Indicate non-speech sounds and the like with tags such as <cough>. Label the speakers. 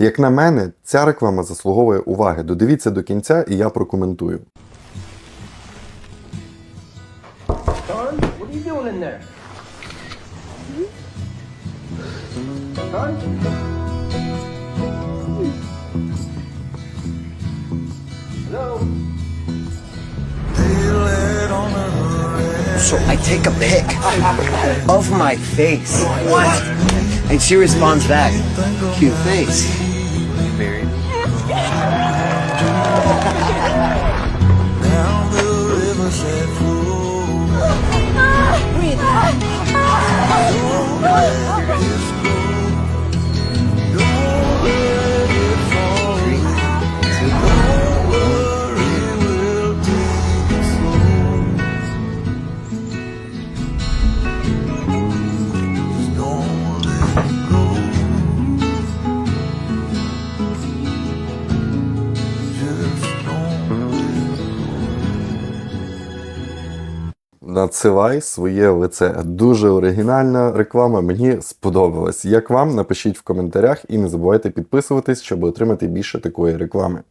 Speaker 1: Як на мене, ця реклама заслуговує уваги. Додивіться до кінця, і я прокоментую.
Speaker 2: So I take a pic of my face. What? And she responds back, cute face. Married. <laughs>
Speaker 1: Надсилай своє лице. Дуже оригінальна реклама. Мені сподобалась. Як вам? Напишіть в коментарях і не забувайте підписуватись, щоб отримати більше такої реклами.